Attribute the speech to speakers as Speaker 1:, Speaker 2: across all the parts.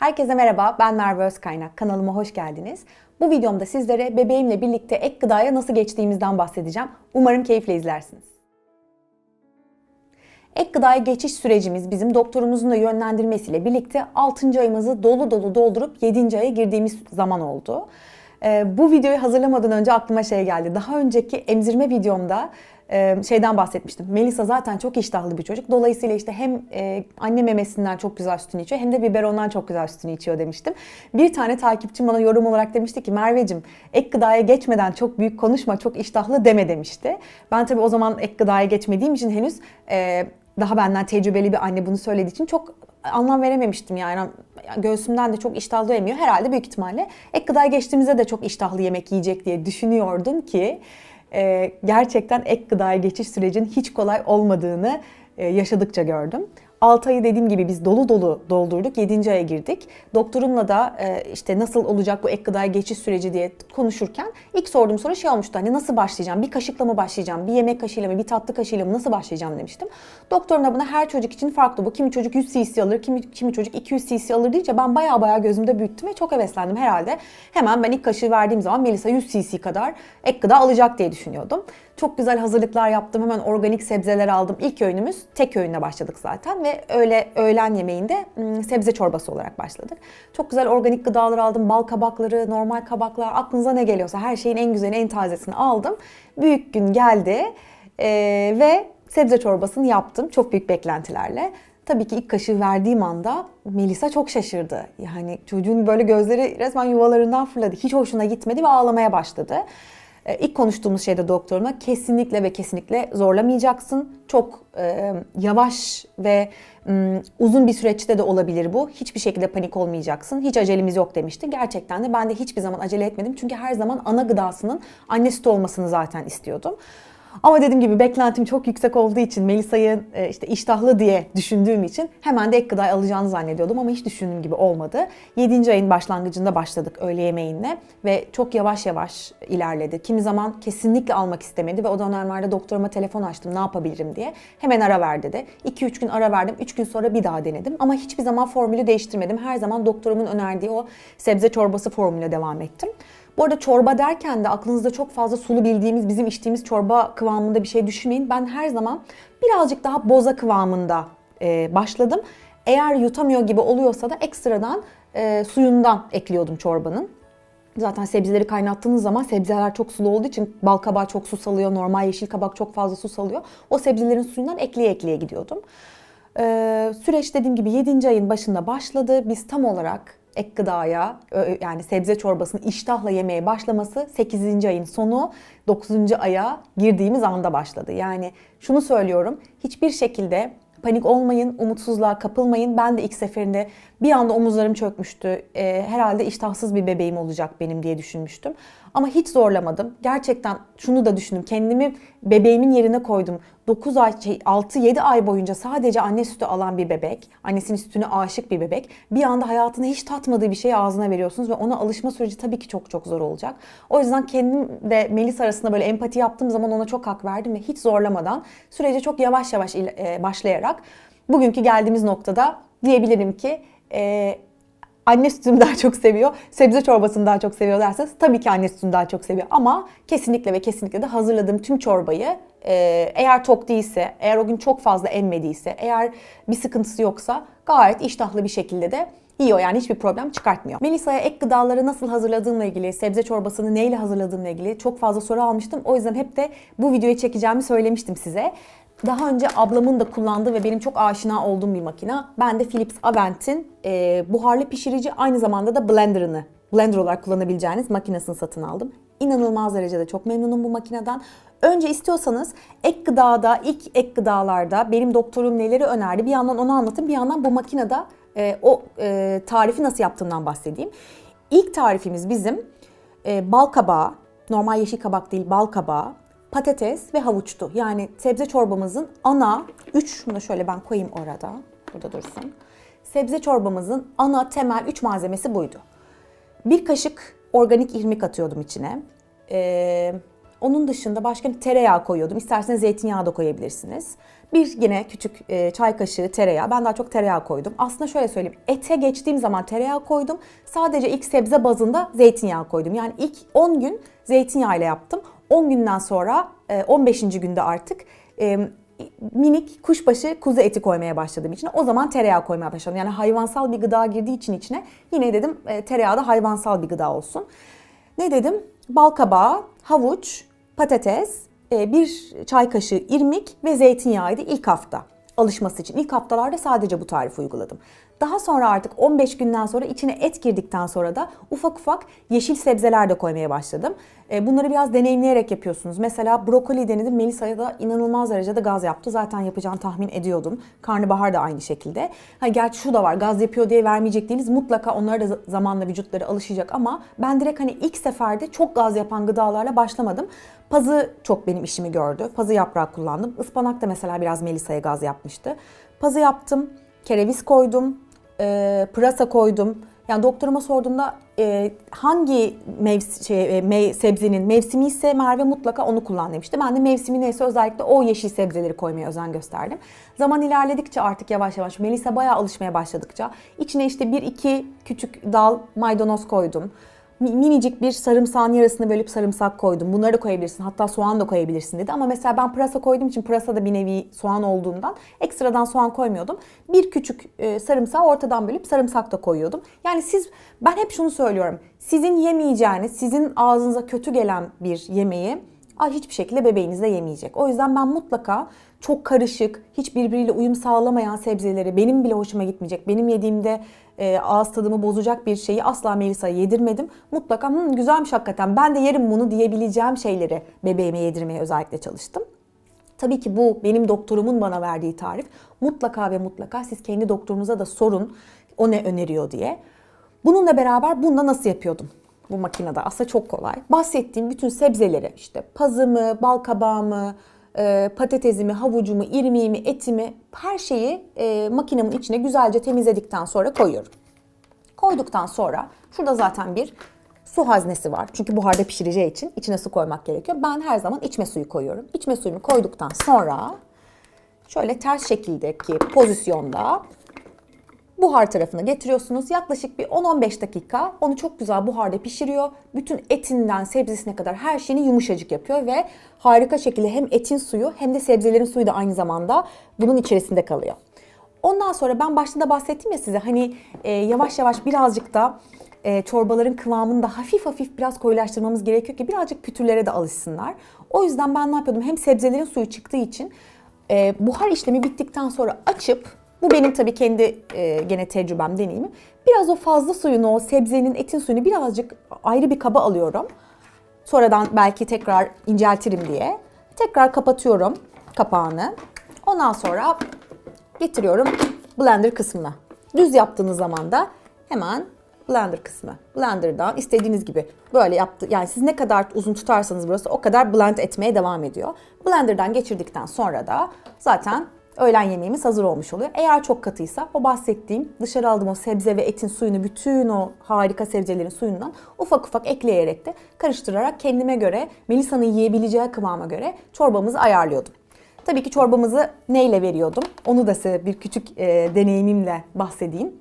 Speaker 1: Herkese merhaba, ben Merve Özkaynak. Kanalıma hoş geldiniz. Bu videomda sizlere bebeğimle birlikte ek gıdaya nasıl geçtiğimizden bahsedeceğim. Umarım keyifle izlersiniz. Ek gıdaya geçiş sürecimiz bizim doktorumuzun da yönlendirmesiyle birlikte 6. ayımızı dolu dolu doldurup 7. aya girdiğimiz zaman oldu. Ee, bu videoyu hazırlamadan önce aklıma şey geldi. Daha önceki emzirme videomda şeyden bahsetmiştim. Melisa zaten çok iştahlı bir çocuk. Dolayısıyla işte hem anne memesinden çok güzel sütünü içiyor hem de biberondan çok güzel sütünü içiyor demiştim. Bir tane takipçim bana yorum olarak demişti ki Merveciğim ek gıdaya geçmeden çok büyük konuşma, çok iştahlı deme demişti. Ben tabii o zaman ek gıdaya geçmediğim için henüz daha benden tecrübeli bir anne bunu söylediği için çok anlam verememiştim yani. Göğsümden de çok iştahlı yemiyor. Herhalde büyük ihtimalle ek gıdaya geçtiğimizde de çok iştahlı yemek yiyecek diye düşünüyordum ki e, gerçekten ek gıdaya geçiş sürecinin hiç kolay olmadığını e, yaşadıkça gördüm. 6 ayı dediğim gibi biz dolu dolu doldurduk. 7. aya girdik. Doktorumla da e, işte nasıl olacak bu ek gıdaya geçiş süreci diye konuşurken ilk sorduğum soru şey olmuştu. Hani nasıl başlayacağım? Bir kaşıkla mı başlayacağım? Bir yemek kaşığıyla mı? Bir tatlı kaşığıyla mı? Nasıl başlayacağım demiştim. Doktorun da buna her çocuk için farklı bu. Kimi çocuk 100 cc alır, kimi, kimi çocuk 200 cc alır deyince ben baya baya gözümde büyüttüm ve çok heveslendim herhalde. Hemen ben ilk kaşığı verdiğim zaman Melisa 100 cc kadar ek gıda alacak diye düşünüyordum. Çok güzel hazırlıklar yaptım. Hemen organik sebzeler aldım. İlk öğünümüz tek öğünle başladık zaten ve öyle öğlen yemeğinde sebze çorbası olarak başladık. Çok güzel organik gıdalar aldım. Bal kabakları, normal kabaklar, aklınıza ne geliyorsa her şeyin en güzeli, en tazesini aldım. Büyük gün geldi ee, ve sebze çorbasını yaptım çok büyük beklentilerle. Tabii ki ilk kaşığı verdiğim anda Melisa çok şaşırdı. Yani çocuğun böyle gözleri resmen yuvalarından fırladı. Hiç hoşuna gitmedi ve ağlamaya başladı. Ee, ilk konuştuğumuz şeyde doktoruna kesinlikle ve kesinlikle zorlamayacaksın. Çok e, yavaş ve e, uzun bir süreçte de olabilir bu. Hiçbir şekilde panik olmayacaksın. Hiç acelemiz yok demişti. Gerçekten de ben de hiçbir zaman acele etmedim. Çünkü her zaman ana gıdasının anne sütü olmasını zaten istiyordum. Ama dediğim gibi beklentim çok yüksek olduğu için Melisa'yı e, işte iştahlı diye düşündüğüm için hemen de ek gıda alacağını zannediyordum ama hiç düşündüğüm gibi olmadı. 7. ayın başlangıcında başladık öğle yemeğinle ve çok yavaş yavaş ilerledi. Kimi zaman kesinlikle almak istemedi ve o dönemlerde doktoruma telefon açtım ne yapabilirim diye. Hemen ara ver dedi. 2-3 gün ara verdim. 3 gün sonra bir daha denedim ama hiçbir zaman formülü değiştirmedim. Her zaman doktorumun önerdiği o sebze çorbası formülüne devam ettim. Bu arada çorba derken de aklınızda çok fazla sulu bildiğimiz, bizim içtiğimiz çorba kıvamında bir şey düşünmeyin. Ben her zaman birazcık daha boza kıvamında e, başladım. Eğer yutamıyor gibi oluyorsa da ekstradan e, suyundan ekliyordum çorbanın. Zaten sebzeleri kaynattığınız zaman sebzeler çok sulu olduğu için bal kabağı çok su salıyor, normal yeşil kabak çok fazla su salıyor. O sebzelerin suyundan ekleye ekleye gidiyordum. Ee, süreç dediğim gibi 7. ayın başında başladı. Biz tam olarak ek gıdaya yani sebze çorbasını iştahla yemeye başlaması 8. ayın sonu 9. aya girdiğimiz anda başladı. Yani şunu söylüyorum hiçbir şekilde panik olmayın, umutsuzluğa kapılmayın. Ben de ilk seferinde bir anda omuzlarım çökmüştü. E, herhalde iştahsız bir bebeğim olacak benim diye düşünmüştüm. Ama hiç zorlamadım. Gerçekten şunu da düşündüm. Kendimi bebeğimin yerine koydum. 9 ay, 6-7 şey, ay boyunca sadece anne sütü alan bir bebek, annesinin sütüne aşık bir bebek. Bir anda hayatında hiç tatmadığı bir şeyi ağzına veriyorsunuz ve ona alışma süreci tabii ki çok çok zor olacak. O yüzden kendim ve Melis arasında böyle empati yaptığım zaman ona çok hak verdim ve hiç zorlamadan sürece çok yavaş yavaş e, başlayarak bugünkü geldiğimiz noktada diyebilirim ki e, anne sütünü daha çok seviyor, sebze çorbasını daha çok seviyor derseniz tabii ki anne sütünü daha çok seviyor. Ama kesinlikle ve kesinlikle de hazırladığım tüm çorbayı e, eğer tok değilse, eğer o gün çok fazla emmediyse, eğer bir sıkıntısı yoksa gayet iştahlı bir şekilde de yiyor yani hiçbir problem çıkartmıyor. Melisa'ya ek gıdaları nasıl hazırladığımla ilgili, sebze çorbasını neyle hazırladığımla ilgili çok fazla soru almıştım. O yüzden hep de bu videoyu çekeceğimi söylemiştim size. Daha önce ablamın da kullandığı ve benim çok aşina olduğum bir makine. Ben de Philips Avent'in e, buharlı pişirici aynı zamanda da blenderını, blender olarak kullanabileceğiniz makinesini satın aldım. İnanılmaz derecede çok memnunum bu makineden. Önce istiyorsanız ek gıdada, ilk ek gıdalarda benim doktorum neleri önerdi bir yandan onu anlatayım bir yandan bu makinede e, o e, tarifi nasıl yaptığımdan bahsedeyim. İlk tarifimiz bizim e, bal kabağı, normal yeşil kabak değil bal kabağı, patates ve havuçtu. Yani sebze çorbamızın ana 3, şunu şöyle ben koyayım orada. Burada dursun. Sebze çorbamızın ana temel 3 malzemesi buydu. Bir kaşık organik irmik atıyordum içine. Ee, Onun dışında başka tereyağı koyuyordum. İsterseniz zeytinyağı da koyabilirsiniz. Bir yine küçük e, çay kaşığı tereyağı. Ben daha çok tereyağı koydum. Aslında şöyle söyleyeyim. Ete geçtiğim zaman tereyağı koydum. Sadece ilk sebze bazında zeytinyağı koydum. Yani ilk 10 gün zeytinyağıyla yaptım. 10 günden sonra e, 15. günde artık e, minik kuşbaşı kuzu eti koymaya başladığım için o zaman tereyağı koymaya başladım. Yani hayvansal bir gıda girdiği için içine yine dedim e, tereyağı da hayvansal bir gıda olsun. Ne dedim? Bal kabağı, havuç, patates, e, bir çay kaşığı irmik ve zeytinyağıydı ilk hafta alışması için. İlk haftalarda sadece bu tarifi uyguladım. Daha sonra artık 15 günden sonra içine et girdikten sonra da ufak ufak yeşil sebzeler de koymaya başladım. E, Bunları biraz deneyimleyerek yapıyorsunuz. Mesela brokoli denedim. Melisa'ya da inanılmaz derecede gaz yaptı. Zaten yapacağını tahmin ediyordum. Karnabahar da aynı şekilde. Ha, gerçi şu da var gaz yapıyor diye vermeyecek değiliz. Mutlaka onlara da zamanla vücutları alışacak ama ben direkt hani ilk seferde çok gaz yapan gıdalarla başlamadım. Pazı çok benim işimi gördü. Pazı yaprağı kullandım. Ispanak da mesela biraz Melisa'ya gaz yapmıştı. Pazı yaptım, kereviz koydum, e, pırasa koydum. Yani doktoruma sorduğumda e, hangi mevs şey, e, me- sebzenin mevsimi ise Merve mutlaka onu kullan demişti. Ben de mevsimi neyse özellikle o yeşil sebzeleri koymaya özen gösterdim. Zaman ilerledikçe artık yavaş yavaş Melisa bayağı alışmaya başladıkça içine işte bir iki küçük dal maydanoz koydum. Mi- minicik bir sarımsağın yarısını bölüp sarımsak koydum. Bunları da koyabilirsin. Hatta soğan da koyabilirsin dedi. Ama mesela ben pırasa koyduğum için pırasa da bir nevi soğan olduğundan ekstradan soğan koymuyordum. Bir küçük e, sarımsağı ortadan bölüp sarımsak da koyuyordum. Yani siz ben hep şunu söylüyorum. Sizin yemeyeceğiniz, sizin ağzınıza kötü gelen bir yemeği hiçbir şekilde bebeğiniz de yemeyecek. O yüzden ben mutlaka çok karışık, hiç birbiriyle uyum sağlamayan sebzeleri benim bile hoşuma gitmeyecek. Benim yediğimde e, ağız tadımı bozacak bir şeyi asla Melisa'ya yedirmedim. Mutlaka "Hmm, güzelmiş hakikaten ben de yerim bunu diyebileceğim şeyleri bebeğime yedirmeye özellikle çalıştım. Tabii ki bu benim doktorumun bana verdiği tarif. Mutlaka ve mutlaka siz kendi doktorunuza da sorun o ne öneriyor diye. Bununla beraber bunda nasıl yapıyordum? Bu makinede aslında çok kolay. Bahsettiğim bütün sebzeleri işte pazımı, bal kabağımı, e, patatesimi, havucumu, irmiğimi, etimi her şeyi e, makinemin içine güzelce temizledikten sonra koyuyorum. Koyduktan sonra şurada zaten bir su haznesi var. Çünkü buharda pişireceği için içine su koymak gerekiyor. Ben her zaman içme suyu koyuyorum. İçme suyumu koyduktan sonra şöyle ters şekildeki pozisyonda buhar tarafına getiriyorsunuz. Yaklaşık bir 10-15 dakika onu çok güzel buharda pişiriyor. Bütün etinden sebzesine kadar her şeyini yumuşacık yapıyor ve harika şekilde hem etin suyu hem de sebzelerin suyu da aynı zamanda bunun içerisinde kalıyor. Ondan sonra ben başta da bahsettim ya size hani e, yavaş yavaş birazcık da e, çorbaların kıvamını da hafif hafif biraz koyulaştırmamız gerekiyor ki birazcık pütürlere de alışsınlar. O yüzden ben ne yapıyordum? Hem sebzelerin suyu çıktığı için e, buhar işlemi bittikten sonra açıp bu benim tabii kendi e, gene tecrübem, deneyimim. Biraz o fazla suyunu, o sebzenin, etin suyunu birazcık ayrı bir kaba alıyorum. Sonradan belki tekrar inceltirim diye. Tekrar kapatıyorum kapağını. Ondan sonra getiriyorum blender kısmına. Düz yaptığınız zaman da hemen blender kısmı. Blender'dan istediğiniz gibi böyle yaptı. Yani siz ne kadar uzun tutarsanız burası o kadar blend etmeye devam ediyor. Blender'dan geçirdikten sonra da zaten öğlen yemeğimiz hazır olmuş oluyor. Eğer çok katıysa o bahsettiğim dışarı aldığım o sebze ve etin suyunu bütün o harika sebzelerin suyundan ufak ufak ekleyerek de karıştırarak kendime göre Melisa'nın yiyebileceği kıvama göre çorbamızı ayarlıyordum. Tabii ki çorbamızı neyle veriyordum? Onu da size bir küçük e, deneyimimle bahsedeyim.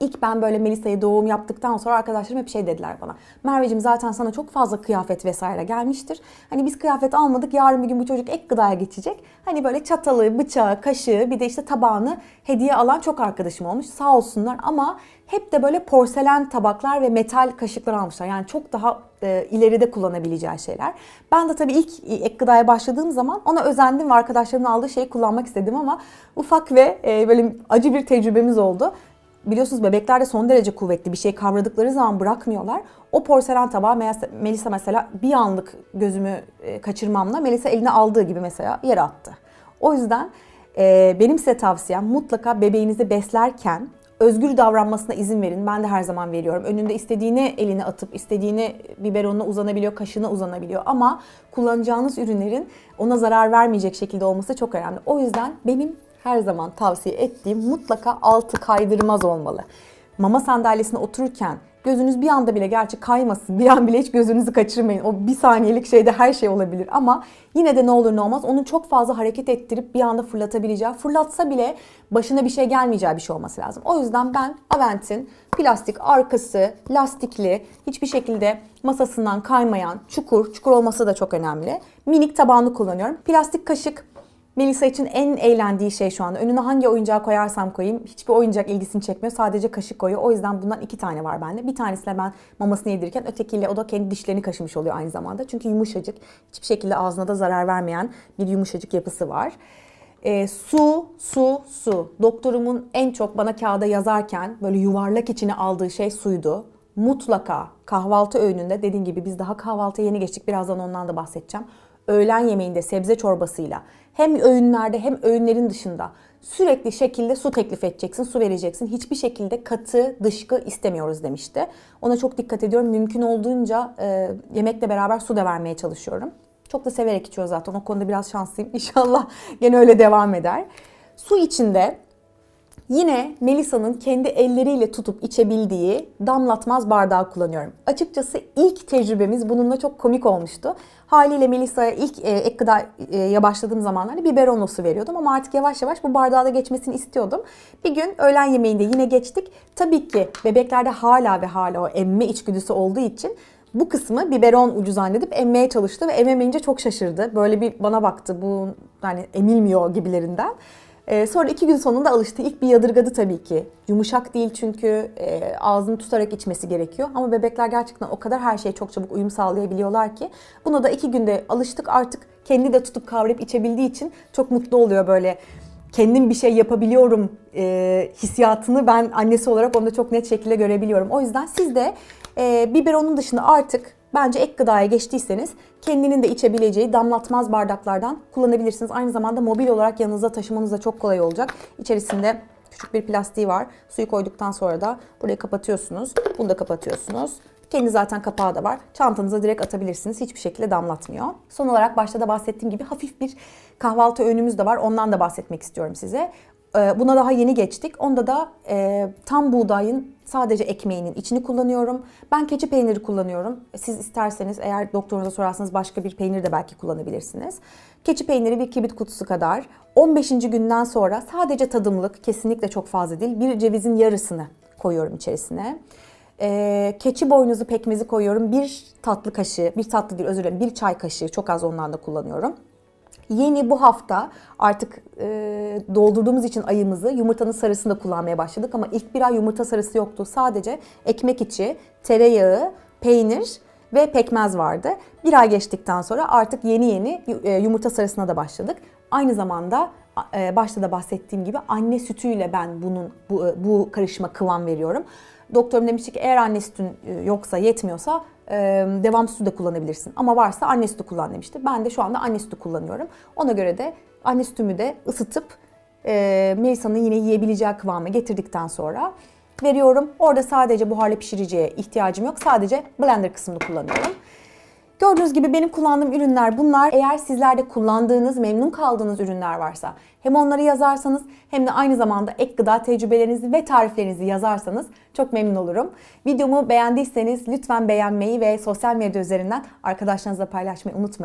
Speaker 1: İlk ben böyle Melisa'ya doğum yaptıktan sonra arkadaşlarım hep şey dediler bana. Merveciğim zaten sana çok fazla kıyafet vesaire gelmiştir. Hani biz kıyafet almadık yarın bir gün bu çocuk ek gıdaya geçecek. Hani böyle çatalı, bıçağı, kaşığı bir de işte tabağını hediye alan çok arkadaşım olmuş. Sağ olsunlar ama hep de böyle porselen tabaklar ve metal kaşıklar almışlar. Yani çok daha e, ileride kullanabileceği şeyler. Ben de tabii ilk ek gıdaya başladığım zaman ona özendim ve arkadaşlarımın aldığı şeyi kullanmak istedim ama ufak ve e, böyle acı bir tecrübemiz oldu biliyorsunuz bebekler de son derece kuvvetli bir şey kavradıkları zaman bırakmıyorlar. O porselen tabağı Melisa mesela bir anlık gözümü e, kaçırmamla Melisa eline aldığı gibi mesela yere attı. O yüzden e, benim size tavsiyem mutlaka bebeğinizi beslerken özgür davranmasına izin verin. Ben de her zaman veriyorum. Önünde istediğini eline atıp istediğini biberonuna uzanabiliyor, kaşığına uzanabiliyor. Ama kullanacağınız ürünlerin ona zarar vermeyecek şekilde olması çok önemli. O yüzden benim her zaman tavsiye ettiğim mutlaka altı kaydırmaz olmalı. mama sandalyesine otururken gözünüz bir anda bile gerçi kaymasın. Bir an bile hiç gözünüzü kaçırmayın. O bir saniyelik şeyde her şey olabilir ama yine de ne olur ne olmaz onun çok fazla hareket ettirip bir anda fırlatabileceği, fırlatsa bile başına bir şey gelmeyeceği bir şey olması lazım. O yüzden ben Avent'in plastik arkası, lastikli, hiçbir şekilde masasından kaymayan, çukur, çukur olması da çok önemli. Minik tabağını kullanıyorum. Plastik kaşık Melisa için en eğlendiği şey şu anda. Önüne hangi oyuncağı koyarsam koyayım hiçbir oyuncak ilgisini çekmiyor. Sadece kaşık koyuyor. O yüzden bundan iki tane var bende. Bir tanesiyle ben mamasını yedirirken ötekiyle o da kendi dişlerini kaşımış oluyor aynı zamanda. Çünkü yumuşacık. Hiçbir şekilde ağzına da zarar vermeyen bir yumuşacık yapısı var. E, su, su, su. Doktorumun en çok bana kağıda yazarken böyle yuvarlak içine aldığı şey suydu. Mutlaka kahvaltı öğününde dediğim gibi biz daha kahvaltıya yeni geçtik. Birazdan ondan da bahsedeceğim. Öğlen yemeğinde sebze çorbasıyla hem öğünlerde hem öğünlerin dışında sürekli şekilde su teklif edeceksin, su vereceksin. Hiçbir şekilde katı, dışkı istemiyoruz demişti. Ona çok dikkat ediyorum. Mümkün olduğunca e, yemekle beraber su da vermeye çalışıyorum. Çok da severek içiyor zaten. O konuda biraz şanslıyım. İnşallah gene öyle devam eder. Su içinde Yine Melisa'nın kendi elleriyle tutup içebildiği damlatmaz bardağı kullanıyorum. Açıkçası ilk tecrübemiz bununla çok komik olmuştu. Haliyle Melisa'ya ilk e, ek gıdaya başladığım zamanlarda biberonla su veriyordum ama artık yavaş yavaş bu bardağa da geçmesini istiyordum. Bir gün öğlen yemeğinde yine geçtik. Tabii ki bebeklerde hala ve hala o emme içgüdüsü olduğu için bu kısmı biberon ucu zannedip emmeye çalıştı ve ememeyince çok şaşırdı. Böyle bir bana baktı bu yani emilmiyor gibilerinden. Ee, sonra iki gün sonunda alıştı. İlk bir yadırgadı tabii ki. Yumuşak değil çünkü e, ağzını tutarak içmesi gerekiyor. Ama bebekler gerçekten o kadar her şeye çok çabuk uyum sağlayabiliyorlar ki. Buna da iki günde alıştık artık kendi de tutup kavrayıp içebildiği için çok mutlu oluyor böyle. Kendim bir şey yapabiliyorum e, hissiyatını ben annesi olarak onda çok net şekilde görebiliyorum. O yüzden siz de e, biberonun dışında artık Bence ek gıdaya geçtiyseniz kendinin de içebileceği damlatmaz bardaklardan kullanabilirsiniz. Aynı zamanda mobil olarak yanınızda taşımanız da çok kolay olacak. İçerisinde küçük bir plastiği var. Suyu koyduktan sonra da burayı kapatıyorsunuz. Bunu da kapatıyorsunuz. Kendi zaten kapağı da var. Çantanıza direkt atabilirsiniz. Hiçbir şekilde damlatmıyor. Son olarak başta da bahsettiğim gibi hafif bir kahvaltı öğünümüz de var. Ondan da bahsetmek istiyorum size. Ee, Buna daha yeni geçtik. Onda da e, tam buğdayın sadece ekmeğinin içini kullanıyorum. Ben keçi peyniri kullanıyorum. Siz isterseniz eğer doktorunuza sorarsanız başka bir peynir de belki kullanabilirsiniz. Keçi peyniri bir kibrit kutusu kadar. 15. günden sonra sadece tadımlık, kesinlikle çok fazla değil. Bir cevizin yarısını koyuyorum içerisine. Ee, keçi boynuzu pekmezi koyuyorum. Bir tatlı kaşığı, bir tatlı değil özür dilerim, bir çay kaşığı çok az ondan da kullanıyorum. Yeni bu hafta artık e, doldurduğumuz için ayımızı yumurtanın sarısını da kullanmaya başladık ama ilk bir ay yumurta sarısı yoktu. Sadece ekmek içi, tereyağı, peynir ve pekmez vardı. Bir ay geçtikten sonra artık yeni yeni e, yumurta sarısına da başladık. Aynı zamanda e, başta da bahsettiğim gibi anne sütüyle ben bunun bu, e, bu karışıma kıvam veriyorum. Doktorum demişti ki eğer anne sütün yoksa yetmiyorsa devam sütü de kullanabilirsin. Ama varsa anne sütü kullan demişti. Ben de şu anda anne sütü kullanıyorum. Ona göre de anne sütümü de ısıtıp e, Melisa'nın yine yiyebileceği kıvama getirdikten sonra veriyorum. Orada sadece buharlı pişiriciye ihtiyacım yok. Sadece blender kısmını kullanıyorum. Gördüğünüz gibi benim kullandığım ürünler bunlar. Eğer sizlerde kullandığınız, memnun kaldığınız ürünler varsa hem onları yazarsanız hem de aynı zamanda ek gıda tecrübelerinizi ve tariflerinizi yazarsanız çok memnun olurum. Videomu beğendiyseniz lütfen beğenmeyi ve sosyal medya üzerinden arkadaşlarınızla paylaşmayı unutmayın.